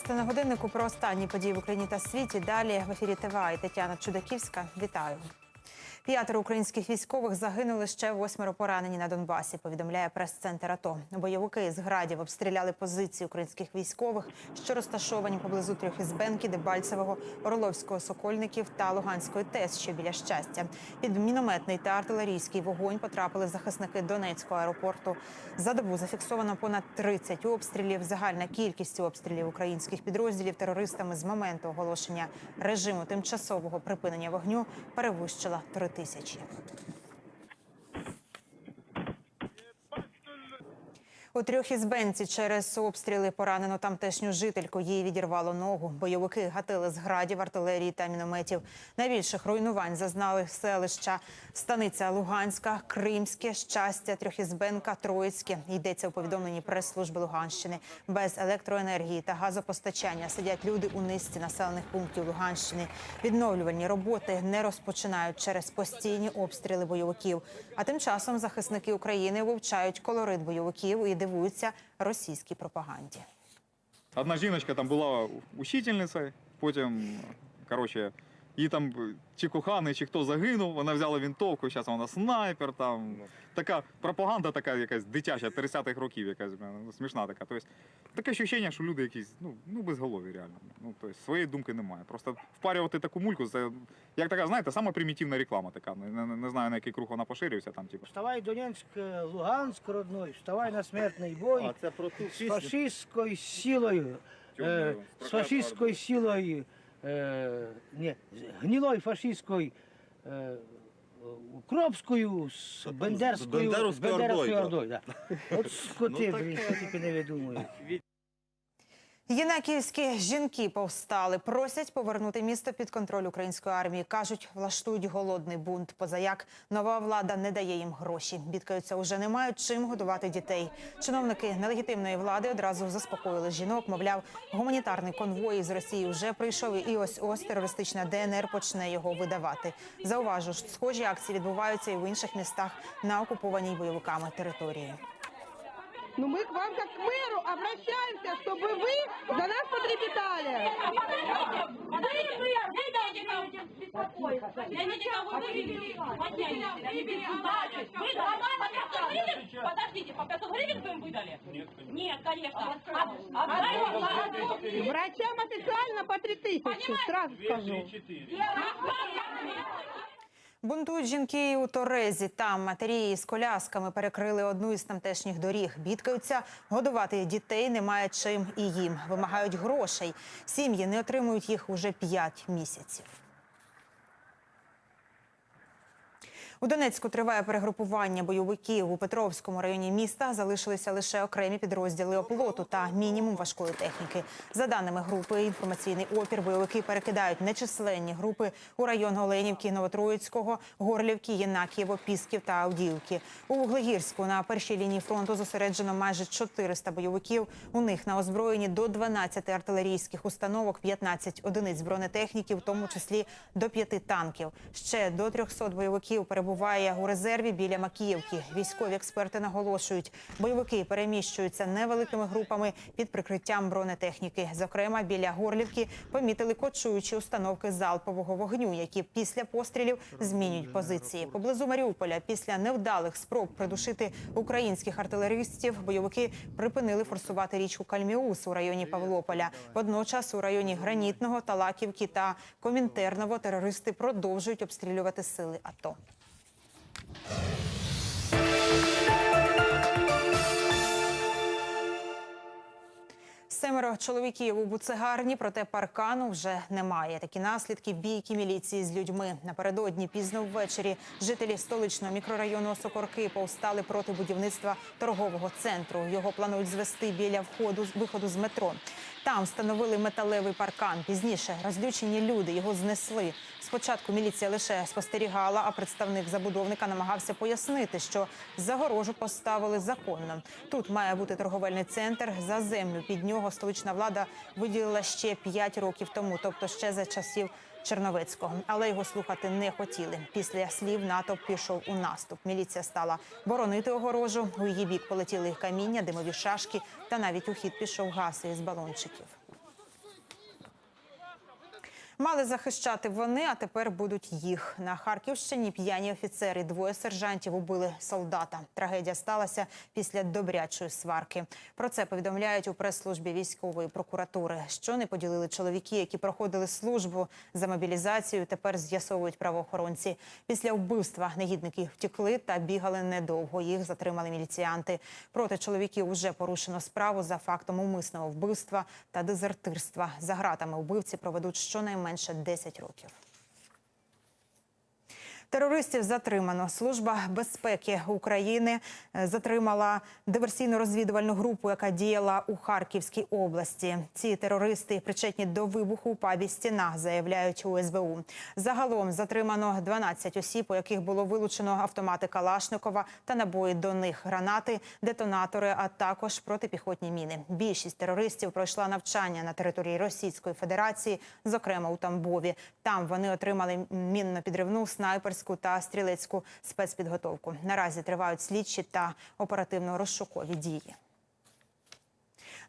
17 на годиннику про останні події в Україні та світі. Далі в ефірі ТВА і Тетяна Чудаківська. Вітаю. П'ятеро українських військових загинули ще восьмеро поранені на Донбасі. Повідомляє прес-центр АТО. Бойовики з градів обстріляли позиції українських військових, що розташовані поблизу Трьохізбенки, Дебальцевого, Орловського, Сокольників та Луганської ТЕС, що біля щастя. Під мінометний та артилерійський вогонь потрапили захисники Донецького аеропорту. За добу зафіксовано понад 30 обстрілів. Загальна кількість обстрілів українських підрозділів терористами з моменту оголошення режиму тимчасового припинення вогню перевищила 3 тисячі. У Трьохізбенці через обстріли поранено тамтешню жительку. Їй відірвало ногу. Бойовики гатили з градів, артилерії та мінометів. Найбільших руйнувань зазнали селища Станиця Луганська, Кримське, Щастя, Трьохізбенка, Троїцьке. Йдеться у повідомленні прес-служби Луганщини. Без електроенергії та газопостачання сидять люди у низці населених пунктів Луганщини. Відновлювальні роботи не розпочинають через постійні обстріли бойовиків. А тим часом захисники України вивчають колорит бойовиків і дивуються російській пропаганді. Одна жіночка там була учительницею, потім, коротше, її там чи коханий, чи хто загинув, вона взяла винтовку, зараз вона снайпер. Там. Така пропаганда така якась дитяча, 30-х років, якась ну, смішна така. Тобто, таке відчуття, що люди якісь ну, ну безголові реально. Ну, тобто, своєї думки немає. Просто впарювати таку мульку, це як така, знаєте, сама примітивна реклама така. Не, не, не знаю, на який круг вона поширюється там, типу. Вставай, Донецк, е, Луганськ родной, вставай на смертний бой А це про ту з фашистською силою, е, з фашистською силою, е, ні, з гнилою фашистською е, Кропською, з Бендерською, Бендеровською ордою, ордою. Да. От скоти, блін, що тільки не видумують. Єнакіївські жінки повстали, просять повернути місто під контроль української армії. кажуть, влаштують голодний бунт. Позаяк нова влада не дає їм гроші. Бідкаються, уже не мають чим годувати дітей. Чиновники нелегітимної влади одразу заспокоїли жінок. Мовляв, гуманітарний конвой з Росії вже прийшов, і ось ось терористична ДНР почне його видавати. Зауважу, схожі акції відбуваються і в інших містах на окупованій бойовиками території. Но мы к вам как к мэру обращаемся, чтобы вы за нас потрепетали. Подождите, по 500 гривен вы им выдали? Нет, конечно. Нет, конечно. А, а, Врачам официально по 3000, сразу скажу. 2, 3, 4. Бунтують жінки у Торезі. Там матері з колясками перекрили одну із тамтешніх доріг. Бідкаються, годувати дітей немає чим і їм. Вимагають грошей. Сім'ї не отримують їх уже п'ять місяців. У Донецьку триває перегрупування бойовиків. У Петровському районі міста залишилися лише окремі підрозділи оплоту та мінімум важкої техніки. За даними групи, інформаційний опір бойовики перекидають нечисленні групи у район Оленівки, Новотроїцького, Горлівки, Єнакієво, Пісків та Авдіївки. У Вуглегірську на першій лінії фронту зосереджено майже 400 бойовиків. У них на озброєнні до 12 артилерійських установок, 15 одиниць бронетехніки, в тому числі до 5 танків. Ще до 300 бойовиків перебуває у резерві біля Макіївки. Військові експерти наголошують, бойовики переміщуються невеликими групами під прикриттям бронетехніки. Зокрема, біля Горлівки помітили кочуючі установки залпового вогню, які після пострілів змінюють позиції. Поблизу Маріуполя після невдалих спроб придушити українських артилеристів бойовики припинили форсувати річку Кальміус у районі Павлополя. Водночас у районі Гранітного, Талаківки та Комінтерново терористи продовжують обстрілювати сили АТО. Семеро чоловіків у буцегарні, проте паркану вже немає. Такі наслідки бійки міліції з людьми. Напередодні пізно ввечері жителі столичного мікрорайону Сокорки повстали проти будівництва торгового центру. Його планують звести біля входу виходу з метро. Там встановили металевий паркан. Пізніше розлючені люди його знесли. Спочатку міліція лише спостерігала, а представник забудовника намагався пояснити, що загорожу поставили законно. Тут має бути торговельний центр. За землю під нього столична влада виділила ще 5 років тому, тобто ще за часів Черновецького. Але його слухати не хотіли. Після слів натовп пішов у наступ. Міліція стала боронити огорожу. У її бік полетіли каміння, димові шашки, та навіть у хід пішов газ із балончиків. Мали захищати вони, а тепер будуть їх. На Харківщині п'яні офіцери, двоє сержантів убили солдата. Трагедія сталася після добрячої сварки. Про це повідомляють у прес-службі військової прокуратури. Що не поділили чоловіки, які проходили службу за мобілізацію. Тепер з'ясовують правоохоронці. Після вбивства негідники втекли та бігали недовго. Їх затримали міліціянти. Проти чоловіків уже порушено справу за фактом умисного вбивства та дезертирства. За гратами вбивці проведуть щонайменше 10 років. Терористів затримано. Служба безпеки України е, затримала диверсійно-розвідувальну групу, яка діяла у Харківській області. Ці терористи причетні до вибуху у пабі «Стіна», заявляють у СБУ. Загалом затримано 12 осіб, у яких було вилучено автомати Калашникова та набої до них, гранати, детонатори, а також протипіхотні міни. Більшість терористів пройшла навчання на території Російської Федерації, зокрема у Тамбові. Там вони отримали мінно-підривну, снайперську та стрілецьку спецпідготовку. Наразі тривають слідчі та оперативно-розшукові дії.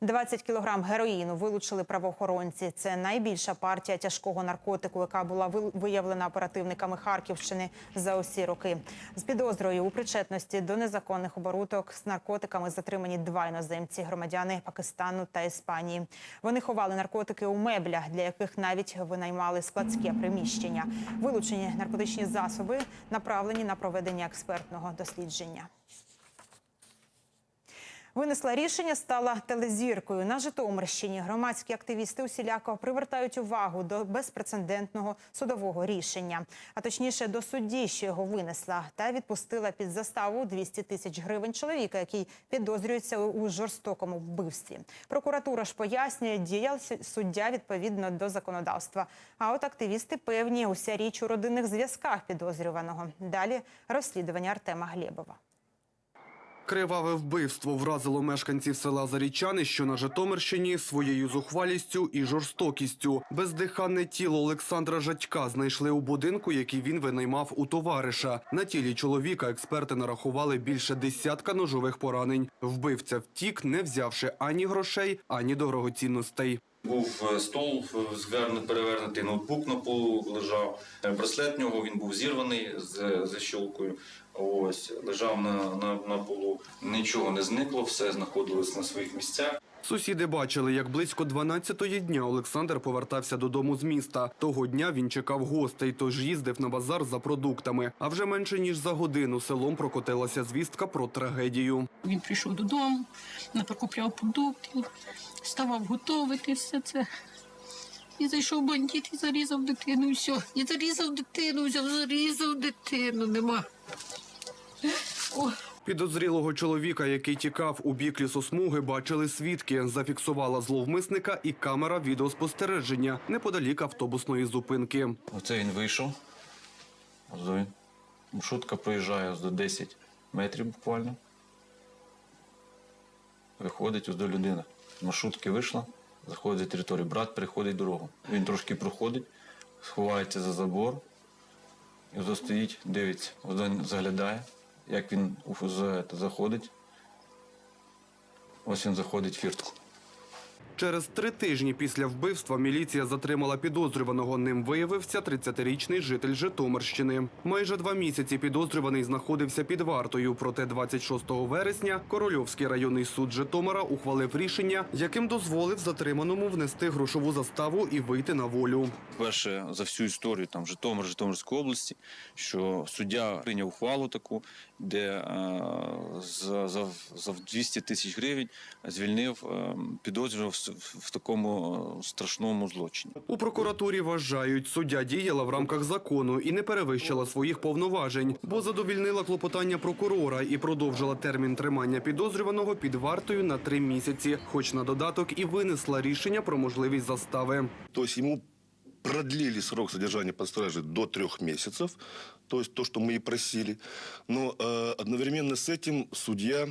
20 кілограм героїну вилучили правоохоронці. Це найбільша партія тяжкого наркотику, яка була ви- виявлена оперативниками Харківщини за усі роки. З підозрою у причетності до незаконних оборудок з наркотиками затримані два іноземці, громадяни Пакистану та Іспанії. Вони ховали наркотики у меблях, для яких навіть винаймали складське приміщення. Вилучені наркотичні засоби направлені на проведення експертного дослідження. Винесла рішення, стала телезіркою на Житомирщині. Громадські активісти усіляко привертають увагу до безпрецедентного судового рішення, а точніше до судді, що його винесла, та відпустила під заставу 200 тисяч гривень чоловіка, який підозрюється у жорстокому вбивстві. Прокуратура ж пояснює, діяв суддя відповідно до законодавства. А от активісти певні, уся річ у родинних зв'язках підозрюваного. Далі розслідування Артема Глєбова. Криваве вбивство вразило мешканців села Зарічани, що на Житомирщині, своєю зухвалістю і жорстокістю. Бездиханне тіло Олександра Жадька знайшли у будинку, який він винаймав у товариша. На тілі чоловіка експерти нарахували більше десятка ножових поранень. Вбивця втік, не взявши ані грошей, ані дорогоцінностей. Був е, стол е, перевернутий, ноутбук на полу лежав. Е, Браслет нього він був зірваний з защолкою. Ось лежав на, на, на полу. Нічого не зникло, все знаходилось на своїх місцях. Сусіди бачили, як близько 12-ї дня Олександр повертався додому з міста. Того дня він чекав гостей, тож їздив на базар за продуктами. А вже менше ніж за годину селом прокотилася звістка про трагедію. Він прийшов додому, напокупляв продуктів, ставав готувати все це. І зайшов бандит і зарізав дитину, і все. І зарізав дитину, взяв, зарізав дитину, нема. О, Підозрілого чоловіка, який тікав у бік лісосмуги, бачили свідки. Зафіксувала зловмисника і камера відеоспостереження неподалік автобусної зупинки. Оце він вийшов. Ось він. Маршрутка проїжджає до 10 метрів буквально. Виходить ось до людини. Маршрутки вийшла, заходить за територію. Брат переходить дорогу. Він трошки проходить, сховається за забор. І ось стоїть, дивиться, ось заглядає, як він заходить. Ось він заходить в фіртку. Через три тижні після вбивства міліція затримала підозрюваного. Ним виявився 30-річний житель Житомирщини. Майже два місяці підозрюваний знаходився під вартою. Проте 26 вересня Корольовський районний суд Житомира ухвалив рішення, яким дозволив затриманому внести грошову заставу і вийти на волю. Перше за всю історію там Житомир, Житомирської області, що суддя прийняв ухвалу таку, де е, за, за, за 200 тисяч гривень звільнив е, підозрюваного в, в такому е, страшному злочині. У прокуратурі вважають, суддя діяла в рамках закону і не перевищила своїх повноважень, бо задовільнила клопотання прокурора і продовжила термін тримання підозрюваного під вартою на три місяці, хоч на додаток і винесла рішення про можливість застави. То есть ему продлили срок содержания под стражей до трех месяцев, то есть то, что мы и просили. Но э, одновременно с этим судья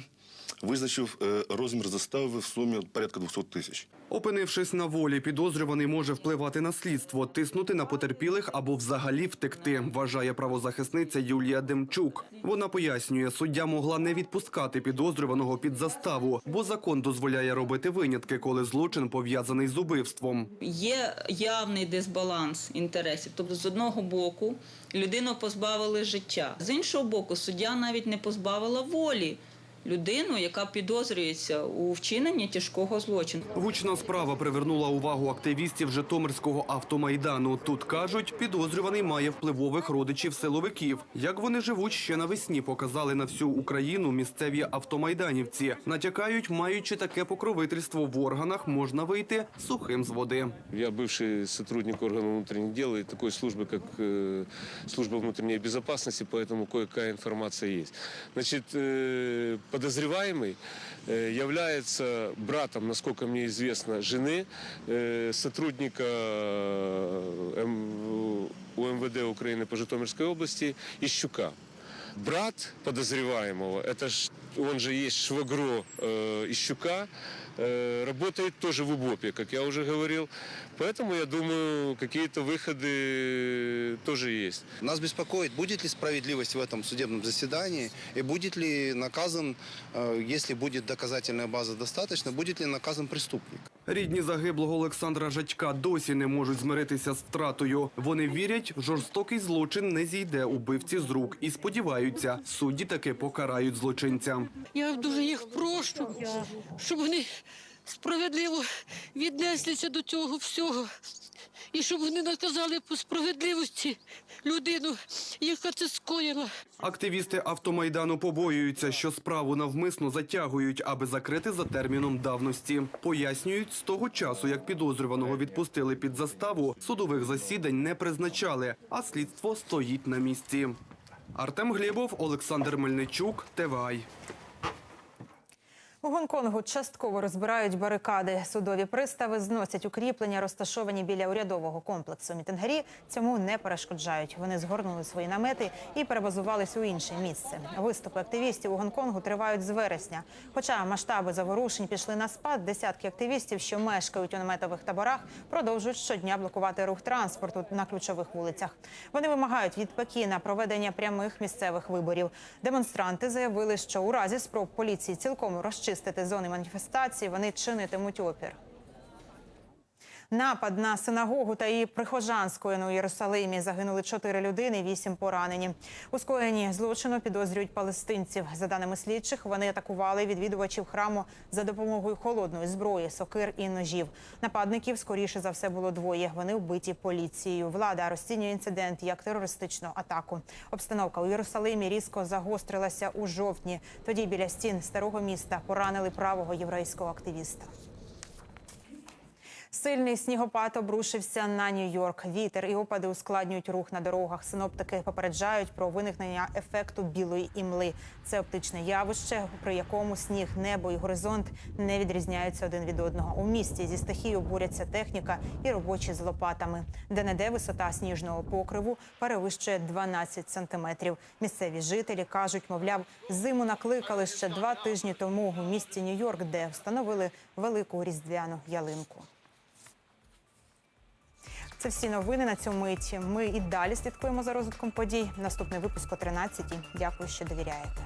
визначив е, розмір застави в сумі порядка 200 тисяч. Опинившись на волі, підозрюваний може впливати на слідство, тиснути на потерпілих або взагалі втекти, вважає правозахисниця Юлія Демчук. Вона пояснює, суддя могла не відпускати підозрюваного під заставу, бо закон дозволяє робити винятки, коли злочин пов'язаний з убивством. Є явний дисбаланс інтересів. Тобто, з одного боку, людину позбавили життя, з іншого боку, суддя навіть не позбавила волі людину, яка підозрюється у вчиненні тяжкого злочину. Гучна справа привернула увагу активістів Житомирського автомайдану. Тут кажуть, підозрюваний має впливових родичів силовиків. Як вони живуть ще навесні, показали на всю Україну місцеві автомайданівці. Натякають, маючи таке покровительство в органах, можна вийти сухим з води. Я бывший сотрудник органов внутренних дел и такой службы, как э, служба внутренней безопасности, поэтому кое-какая информация есть. Значит, э, подозреваемый э, является братом, насколько мне известно, жены э, сотрудника э, М- УМВД Украины по Житомирской области Ищука. Брат подозреваемого, это ж, он же есть швагро э, Ищука, э, работает тоже в УБОПе, как я уже говорил. Поэтому, я думаю, какие-то выходы тоже есть. Нас беспокоит, будет ли справедливость в этом судебном заседании и будет ли наказан, э, если будет доказательная база достаточно, будет ли наказан преступник. Рідні загиблого Олександра Жачка досі не можуть змиритися з втратою. Вони вірять, жорстокий злочин не зійде убивці з рук і сподіваються, судді таки покарають злочинця. Я дуже їх прошу, щоб вони справедливо віднеслися до цього всього. І щоб вони наказали по справедливості людину, яка це скоїла. Активісти автомайдану побоюються, що справу навмисно затягують, аби закрити за терміном давності. Пояснюють, з того часу, як підозрюваного відпустили під заставу, судових засідань не призначали, а слідство стоїть на місці. Артем Глібов, Олександр Мельничук, ТВАЙ. У Гонконгу частково розбирають барикади. Судові пристави зносять укріплення, розташовані біля урядового комплексу. Мітингарі цьому не перешкоджають. Вони згорнули свої намети і перебазувались у інше місце. Виступи активістів у Гонконгу тривають з вересня. Хоча масштаби заворушень пішли на спад, десятки активістів, що мешкають у наметових таборах, продовжують щодня блокувати рух транспорту на ключових вулицях. Вони вимагають від Пекіна проведення прямих місцевих виборів. Демонстранти заявили, що у разі спроб поліції цілком розчистити зони маніфестації, вони чинитимуть опір. Напад на синагогу та її прихожан скоєно у Єрусалимі. Загинули чотири людини, вісім поранені. У скоєнні злочину підозрюють палестинців. За даними слідчих, вони атакували відвідувачів храму за допомогою холодної зброї, сокир і ножів. Нападників скоріше за все було двоє. Вони вбиті поліцією. Влада розцінює інцидент як терористичну атаку. Обстановка у Єрусалимі різко загострилася у жовтні. Тоді біля стін старого міста поранили правого єврейського активіста. Сильний снігопад обрушився на Нью-Йорк. Вітер і опади ускладнюють рух на дорогах. Синоптики попереджають про виникнення ефекту білої імли. Це оптичне явище, при якому сніг, небо і горизонт не відрізняються один від одного. У місті зі стихією борються техніка і робочі з лопатами. Де неде висота сніжного покриву перевищує 12 сантиметрів. Місцеві жителі кажуть, мовляв, зиму накликали ще два тижні тому у місті Нью-Йорк, де встановили велику різдвяну ялинку. Це всі новини на цьому миті. Ми і далі слідкуємо за розвитком подій. Наступний випуск о 13 Дякую, що довіряєте.